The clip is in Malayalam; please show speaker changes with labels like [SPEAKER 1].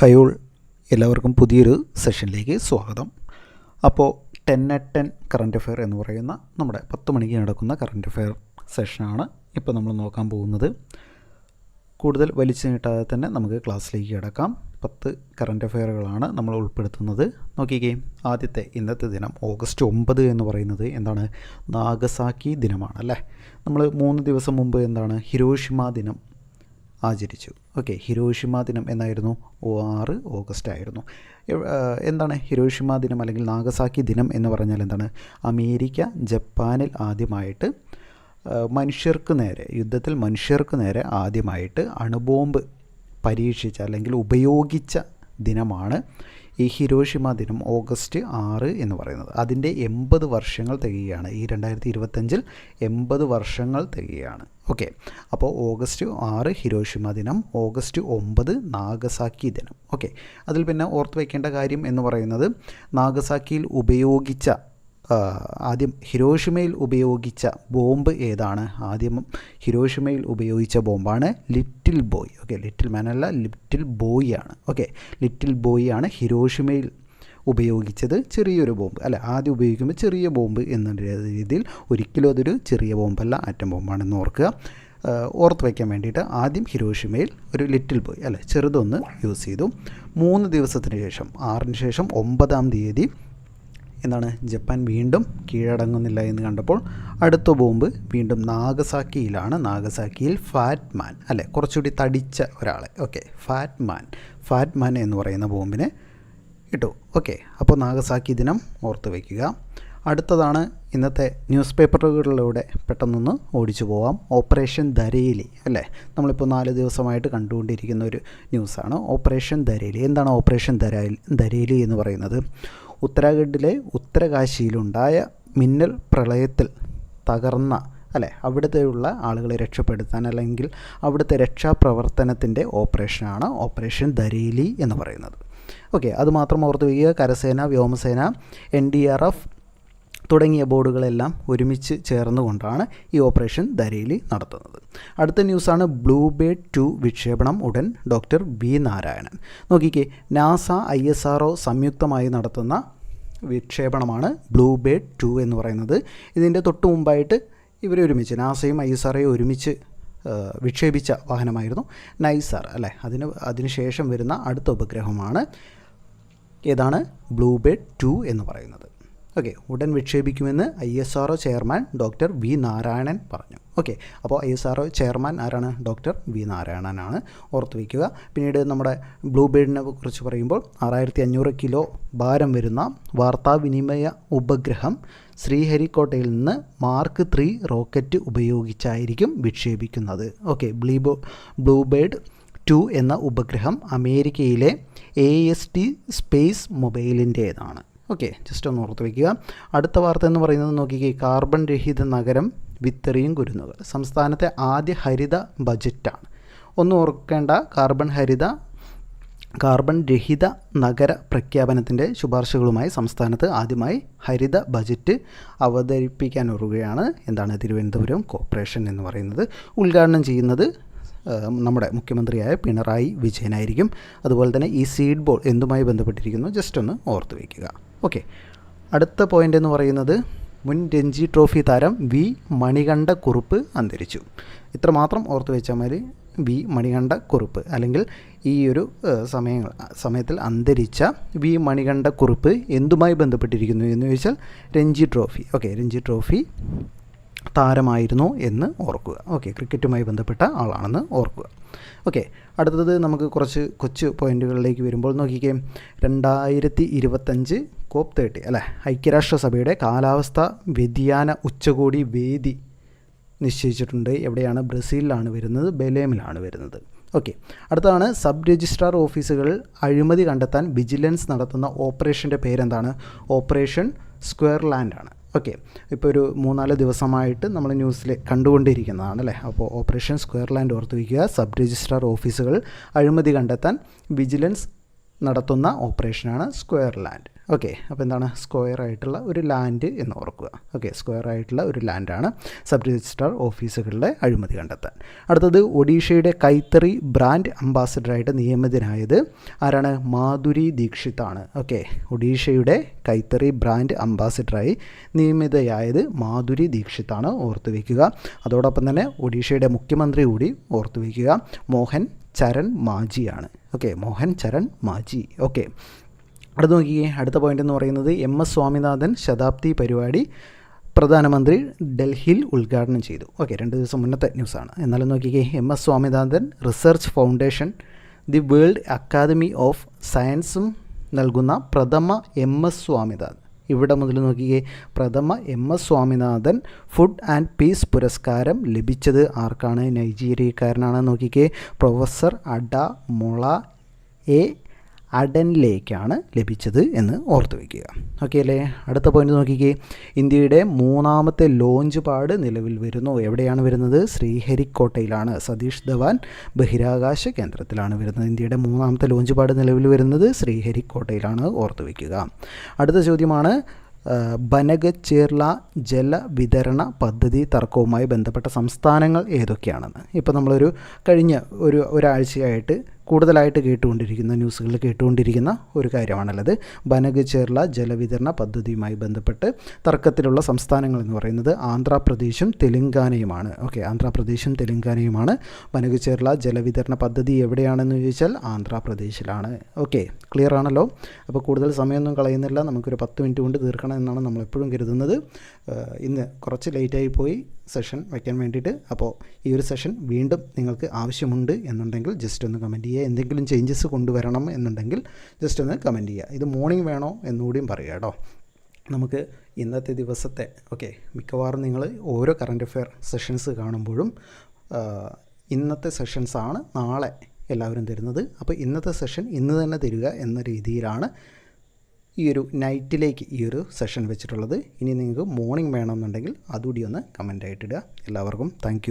[SPEAKER 1] ഹൈ ഓൾ എല്ലാവർക്കും പുതിയൊരു സെഷനിലേക്ക് സ്വാഗതം. അപ്പോൾ ten at ten current affair എന്ന് പറയുന്ന നമ്മുടെ പത്ത് മണിക്ക് നടക്കുന്ന കറണ്ട് അഫെയർ സെഷനാണ് ഇപ്പോൾ നമ്മൾ നോക്കാൻ പോകുന്നത്. കൂടുതൽ വലിച്ചു നീട്ടാതെ തന്നെ നമുക്ക് ക്ലാസ്സിലേക്ക് കിടക്കാം. പത്ത് കറണ്ട് അഫെയറുകളാണ് നമ്മൾ ഉൾപ്പെടുത്തുന്നത്. നോക്കിക്കേ ആദ്യത്തെ ഇന്നത്തെ ദിനം ഓഗസ്റ്റ് ഒമ്പത് എന്ന് പറയുന്നത് എന്താണ്? നാഗസാക്കി ദിനമാണ് അല്ലേ? നമ്മൾ മൂന്ന് ദിവസം മുമ്പ് എന്താണ്? ഹിരോഷിമ ദിനം ആചരിച്ചു. ഓക്കെ ഹിരോഷിമ ദിനം എന്നായിരുന്നു. ആറ് ഓഗസ്റ്റ് ആയിരുന്നു. എന്താണ് ഹിരോഷിമ ദിനം അല്ലെങ്കിൽ നാഗസാക്കി ദിനം എന്ന് പറഞ്ഞാൽ എന്താണ്? അമേരിക്ക ജപ്പാനിൽ ആദ്യമായിട്ട് മനുഷ്യർക്ക് നേരെ യുദ്ധത്തിൽ മനുഷ്യർക്ക് നേരെ ആദ്യമായിട്ട് അണുബോംബ് പരീക്ഷിച്ച അല്ലെങ്കിൽ ഉപയോഗിച്ച ദിനമാണ് ഈ ഹിരോഷിമ ദിനം ഓഗസ്റ്റ് ആറ് എന്ന് പറയുന്നത്. അതിന്റെ എൺപത് വർഷങ്ങൾ തികയാണ് ഈ രണ്ടായിരത്തി ഇരുപത്തഞ്ചിൽ എൺപത് വർഷങ്ങൾ തികയാണ് ഓക്കെ. അപ്പോൾ ഓഗസ്റ്റ് ആറ് ഹിരോഷിമ ദിനം ഓഗസ്റ്റ് ഒമ്പത് നാഗസാക്കി ദിനം. ഓക്കെ. അതിൽ പിന്നെ ഓർത്ത് വയ്ക്കേണ്ട കാര്യം എന്ന് പറയുന്നത് നാഗസാക്കിയിൽ ഉപയോഗിച്ച ആദ്യം ഹിരോഷിമയിൽ ഉപയോഗിച്ച ബോംബ് ഏതാണ്? ആദ്യം ഹിരോഷിമയിൽ ഉപയോഗിച്ച ബോംബാണ് little boy. Okay little man അല്ല ലിറ്റിൽ ബോയ് ആണ്. ഓക്കെ ലിറ്റിൽ ബോയ് ആണ് ഹിരോഷിമയിൽ ഉപയോഗിച്ചത് ചെറിയൊരു ബോംബ്. അല്ല ആദ്യം ഉപയോഗിക്കുമ്പോൾ ചെറിയ ബോംബ് എന്ന രീതിയിൽ ഒരിക്കലും അതൊരു ചെറിയ ബോംബല്ല ആറ്റം ബോംബാണെന്ന് ഓർക്കുക. ഓർത്ത് വയ്ക്കാൻ വേണ്ടിയിട്ട് ആദ്യം ഹിരോഷിമയിൽ ഒരു ലിറ്റിൽ ബോയ് അല്ലെ ചെറുതൊന്ന് യൂസ് ചെയ്തു. മൂന്ന് ദിവസത്തിന് ശേഷം ആറിന് ശേഷം ഒമ്പതാം തീയതി എന്താണ് ജപ്പാൻ വീണ്ടും കീഴടങ്ങുന്നില്ല എന്ന് കണ്ടപ്പോൾ അടുത്ത ബോംബ് വീണ്ടും നാഗസാക്കിയിലാണ്. നാഗസാക്കിയിൽ ഫാറ്റ് മാൻ അല്ലെ? കുറച്ചുകൂടി തടിച്ച ഒരാളെ. Okay fat man fat man എന്ന് പറയുന്ന ബോംബിനെ ഇട്ടു. ഓക്കെ അപ്പോൾ നാഗസാക്കി ദിനം ഓർത്ത് വയ്ക്കുക. അടുത്തതാണ് ഇന്നത്തെ ന്യൂസ് പേപ്പറുകളിലൂടെ പെട്ടെന്നൊന്ന് ഓടിച്ചു പോവാം. ഓപ്പറേഷൻ ദരേലി അല്ലേ? നമ്മളിപ്പോൾ നാല് ദിവസമായിട്ട് കണ്ടുകൊണ്ടിരിക്കുന്ന ഒരു ന്യൂസാണ്. ഓപ്പറേഷൻ ദരേലി എന്താണ് ഓപ്പറേഷൻ ദരേലി എന്ന് പറയുന്നത്? ഉത്തരാഖണ്ഡിലെ ഉത്തരകാശിയിലുണ്ടായ മിന്നൽ പ്രളയത്തിൽ തകർന്ന അല്ലേ അവിടുത്തെയുള്ള ആളുകളെ രക്ഷപ്പെടുത്താൻ അല്ലെങ്കിൽ അവിടുത്തെ രക്ഷാപ്രവർത്തനത്തിന്റെ ഓപ്പറേഷനാണ് ഓപ്പറേഷൻ ദരീലി എന്ന് പറയുന്നത്. ഓക്കെ അതുമാത്രം ഓർത്ത് വയ്ക്കുക. കരസേന വ്യോമസേന എൻ ഡി ആർ എഫ് തുടങ്ങിയ ബോർഡുകളെല്ലാം ഒരുമിച്ച് ചേർന്നുകൊണ്ടാണ് ഈ ഓപ്പറേഷൻ ധരേലി നടത്തുന്നത്. അടുത്ത ന്യൂസാണ് ബ്ലൂ ബേഡ് ടു വിക്ഷേപണം ഉടൻ ഡോക്ടർ വി. നാരായണൻ. നോക്കിക്കേ നാസ ഐ എസ് ആർ സംയുക്തമായി നടത്തുന്ന വിക്ഷേപണമാണ് ബ്ലൂ ബേഡ് ടു എന്ന് പറയുന്നത്. ഇതിന്റെ തൊട്ട് മുമ്പായിട്ട് ഇവരെ ഒരുമിച്ച് നാസയും ഐ എസ് ആർഐയും ഒരുമിച്ച് വിക്ഷേപിച്ച വാഹനമായിരുന്നു നൈസാർ അല്ലേ? അതിന് അതിനുശേഷം വരുന്ന അടുത്ത ഉപഗ്രഹമാണ് ഏതാണ്? ബ്ലൂ ബേഡ് ടു എന്ന് പറയുന്നത്. ഓക്കെ ഉടൻ വിക്ഷേപിക്കുമെന്ന് I S R chairman doctor V Narayanan പറഞ്ഞു. ഓക്കെ അപ്പോൾ ഐ എസ് ആർ ചെയർമാൻ ആരാണ്? ഡോക്ടർ വി നാരായണനാണ് ഓർത്ത് വയ്ക്കുക പിന്നീട് നമ്മുടെ ബ്ലൂ ബേഡിനെ കുറിച്ച് പറയുമ്പോൾ ആറായിരത്തി അഞ്ഞൂറ് കിലോ ഭാരം വരുന്ന വാർത്താവിനിമയ ഉപഗ്രഹം ശ്രീഹരിക്കോട്ടയിൽ നിന്ന് മാർക്ക് ത്രീ റോക്കറ്റ് ഉപയോഗിച്ചായിരിക്കും വിക്ഷേപിക്കുന്നത്. ഓക്കെ ബ്ലീബോ ബ്ലൂ ബേഡ് ടു എന്ന ഉപഗ്രഹം അമേരിക്കയിലെ എ എസ് ടി സ്പേസ് മൊബൈലിന്റേതാണ് ഓക്കെ ജസ്റ്റ് ഒന്ന് ഓർത്ത് വയ്ക്കുക അടുത്ത വാർത്ത എന്ന് പറയുന്നത് നോക്കിക്കേ കാർബൺ രഹിത നഗരം വിത്തെറിയും കുരുന്നുകൾ. സംസ്ഥാനത്തെ ആദ്യ ഹരിത ബജറ്റാണ്. ഒന്ന് ഓർക്കേണ്ട കാർബൺ ഹരിത കാർബൺ രഹിത നഗര പ്രഖ്യാപനത്തിന്റെ ശുപാർശകളുമായി സംസ്ഥാനത്ത് ആദ്യമായി ഹരിത ബജറ്റ് അവതരിപ്പിക്കാനൊരുകയാണ് എന്താണ് തിരുവനന്തപുരം കോർപ്പറേഷൻ എന്ന് പറയുന്നത്. ഉദ്ഘാടനം ചെയ്യുന്നത് നമ്മുടെ മുഖ്യമന്ത്രിയായ പിണറായി വിജയനായിരിക്കും. അതുപോലെ തന്നെ ഈ സീഡ് ബോൾ എന്തുമായി ബന്ധപ്പെട്ടിരിക്കുന്നു? ജസ്റ്റ് ഒന്ന് ഓർത്ത് വയ്ക്കുക ഓക്കെ. അടുത്ത പോയിന്റ് എന്ന് പറയുന്നത് മുൻ രഞ്ജി ട്രോഫി താരം വി മണികണ്ഠ കുറുപ്പ് അന്തരിച്ചു. ഇത്രമാത്രം ഓർത്ത് വെച്ചാൽ മതി. വി മണികണ്ഠ കുറുപ്പ് അല്ലെങ്കിൽ ഈ ഒരു സമയങ്ങൾ സമയത്തിൽ അന്തരിച്ച വി മണികണ്ഠ കുറുപ്പ് എന്തുമായി ബന്ധപ്പെട്ടിരിക്കുന്നു എന്ന് ചോദിച്ചാൽ Ranji trophy. Okay Ranji trophy താരമായിരുന്നു എന്ന് ഓർക്കുക. ഓക്കെ ക്രിക്കറ്റുമായി ബന്ധപ്പെട്ട ആളാണെന്ന് ഓർക്കുക. ഓക്കെ അടുത്തത് നമുക്ക് കുറച്ച് കൊച്ചു പോയിന്റുകളിലേക്ക് വരുമ്പോൾ നോക്കിക്കേ. രണ്ടായിരത്തി ഇരുപത്തഞ്ച് കോപ്പ് തേർട്ടി അല്ലേ? ഐക്യരാഷ്ട്രസഭയുടെ കാലാവസ്ഥ വ്യതിയാന ഉച്ചകോടി വേദി നിശ്ചയിച്ചിട്ടുണ്ട്. എവിടെയാണ്? ബ്രസീലിലാണ് വരുന്നത് ബെലേമിലാണ് വരുന്നത്. ഓക്കെ. അടുത്താണ് സബ് രജിസ്ട്രാർ ഓഫീസുകൾ അഴിമതി കണ്ടെത്താൻ വിജിലൻസ് നടത്തുന്ന ഓപ്പറേഷന്റെ പേരെന്താണ്? ഓപ്പറേഷൻ സ്ക്വയർ ലാൻഡ് ആണ് ഓക്കെ. ഇപ്പോൾ ഒരു മൂന്നാൽ ദിവസമായിട്ട് നമ്മൾ ന്യൂസിൽ കണ്ടുകൊണ്ടിരിക്കുന്നതാണ് അല്ലേ? അപ്പോൾ ഓപ്പറേഷൻ സ്ക്വയർ ലാൻഡ് ഓർത്ത് വയ്ക്കുക. സബ് രജിസ്ട്രാർ ഓഫീസുകൾ അഴിമതി കണ്ടെത്താൻ വിജിലൻസ് നടത്തുന്ന ഓപ്പറേഷനാണ് സ്ക്വയർ ലാൻഡ് ഓക്കെ അപ്പോൾ എന്താണ്? സ്ക്വയർ ആയിട്ടുള്ള ഒരു ലാൻഡ് എന്ന് ഓർക്കുക. ഓക്കെ സ്ക്വയർ ആയിട്ടുള്ള ഒരു ലാൻഡാണ് സബ് രജിസ്ട്രാർ ഓഫീസുകളുടെ അഴിമതി കണ്ടെത്താൻ. അടുത്തത് ഒഡീഷയുടെ കൈത്തറി ബ്രാൻഡ് അംബാസഡറായിട്ട് നിയമിതനായത് ആരാണ്? മാധുരി ദീക്ഷിത്താണ് ഓക്കെ ഒഡീഷയുടെ കൈത്തറി ബ്രാൻഡ് അംബാസഡറായി നിയമിതയായത് മാധുരി ദീക്ഷിത്താണ് ഓർത്തു വയ്ക്കുക അതോടൊപ്പം തന്നെ ഒഡീഷയുടെ മുഖ്യമന്ത്രി കൂടി ഓർത്തു വയ്ക്കുക മോഹൻ ചരൺ മാജിയാണ് ഓക്കെ മോഹൻ ചരൺ മാജി. ഓക്കെ അടുത്ത് നോക്കിയേ അടുത്ത പോയിന്റ് എന്ന് പറയുന്നത് എം എസ് സ്വാമിനാഥൻ ശതാബ്ദി പരിപാടി പ്രധാനമന്ത്രി ഡൽഹിയിൽ ഉദ്ഘാടനം ചെയ്തു. ഓക്കെ രണ്ട് ദിവസം മുന്നത്തെ ന്യൂസാണ് എന്നാലും നോക്കിക്കേ M S Swaminathan research foundation the world academy of സയൻസും നൽകുന്ന പ്രഥമ എം എസ് സ്വാമിനാഥൻ. ഇവിടെ മുതൽ നോക്കിയേ പ്രഥമ M S Swaminathan food and peace പുരസ്കാരം ലഭിച്ചത് ആർക്കാണ്? നൈജീരിയക്കാരനാണ്. നോക്കിക്കേ പ്രൊഫസർ അഡ മൊള എ അഡനിലേക്കാണ് ലഭിച്ചത് എന്ന് ഓർത്തു വയ്ക്കുക ഓക്കെ അല്ലേ? അടുത്ത പോയിന്റ് നോക്കിക്കേ. ഇന്ത്യയുടെ മൂന്നാമത്തെ ലോഞ്ച് പാഡ് നിലവിൽ വരുന്നു. എവിടെയാണ് വരുന്നത്? ശ്രീഹരിക്കോട്ടയിലാണ്. സതീഷ് ധവാൻ ബഹിരാകാശ കേന്ദ്രത്തിലാണ് വരുന്നത്. ഇന്ത്യയുടെ മൂന്നാമത്തെ ലോഞ്ച് പാഡ് നിലവിൽ വരുന്നത് ശ്രീഹരിക്കോട്ടയിലാണ് ഓർത്തു വയ്ക്കുക അടുത്ത ചോദ്യമാണ് ബനഗച്ചേർല ജലവിതരണ പദ്ധതി തർക്കവുമായി ബന്ധപ്പെട്ട സംസ്ഥാനങ്ങൾ ഏതൊക്കെയാണെന്ന്. ഇപ്പോൾ നമ്മളൊരു കഴിഞ്ഞ ഒരു ഒരാഴ്ചയായിട്ട് കൂടുതലായിട്ട് കേട്ടുകൊണ്ടിരിക്കുന്ന ന്യൂസുകളിൽ കേട്ടുകൊണ്ടിരിക്കുന്ന ഒരു കാര്യമാണല്ലത് ബനഗ് ബനഗചേർല ജലവിതരണ പദ്ധതിയുമായി ബന്ധപ്പെട്ട് തർക്കത്തിലുള്ള സംസ്ഥാനങ്ങൾ എന്ന് പറയുന്നത് ആന്ധ്രാപ്രദേശും തെലുങ്കാനയുമാണ്. ഓക്കെ ആന്ധ്രാപ്രദേശും തെലുങ്കാനയുമാണ്. ബനഗചേർല ജലവിതരണ പദ്ധതി എവിടെയാണെന്ന് ചോദിച്ചാൽ ആന്ധ്രാപ്രദേശിലാണ്. ഓക്കെ ക്ലിയർ ആണല്ലോ? അപ്പോൾ കൂടുതൽ സമയമൊന്നും കളയുന്നില്ല. നമുക്കൊരു പത്ത് മിനിറ്റ് കൊണ്ട് തീർക്കണം എന്നാണ് നമ്മൾ എപ്പോഴും കരുതുന്നത് ഇന്ന് കുറച്ച് ലേറ്റായി പോയി. സെഷൻ വയ്ക്കാൻ വേണ്ടിയിട്ട്. അപ്പോൾ ഈ ഒരു സെഷൻ വീണ്ടും നിങ്ങൾക്ക് ആവശ്യമുണ്ട് എന്നുണ്ടെങ്കിൽ ജസ്റ്റ് ഒന്ന് കമന്റ് ചെയ്യുക. എന്തെങ്കിലും ചേഞ്ചസ് കൊണ്ടുവരണം എന്നുണ്ടെങ്കിൽ ജസ്റ്റ് ഒന്ന് കമന്റ് ചെയ്യുക. ഇത് മോർണിംഗ് വേണോ എന്നുകൂടിയും പറയുക കേട്ടോ. നമുക്ക് ഇന്നത്തെ ദിവസത്തെ ഓക്കെ മിക്കവാറും നിങ്ങൾ ഓരോ കറണ്ട് അഫെയർ സെഷൻസ് കാണുമ്പോഴും ഇന്നത്തെ സെഷൻസാണ് നാളെ എല്ലാവരും തരുന്നത്. അപ്പോൾ ഇന്നത്തെ സെഷൻ ഇന്ന് തന്നെ തരിക എന്ന രീതിയിലാണ് ഈ ഒരു നൈറ്റിലേക്ക് ഈ ഒരു സെഷൻ വെച്ചിട്ടുള്ളത്. ഇനി നിങ്ങൾക്ക് മോർണിംഗ് വേണമെന്നുണ്ടെങ്കിൽ അതുകൂടി ഒന്ന് കമന്റ് ആയിട്ടിടുക എല്ലാവർക്കും താങ്ക്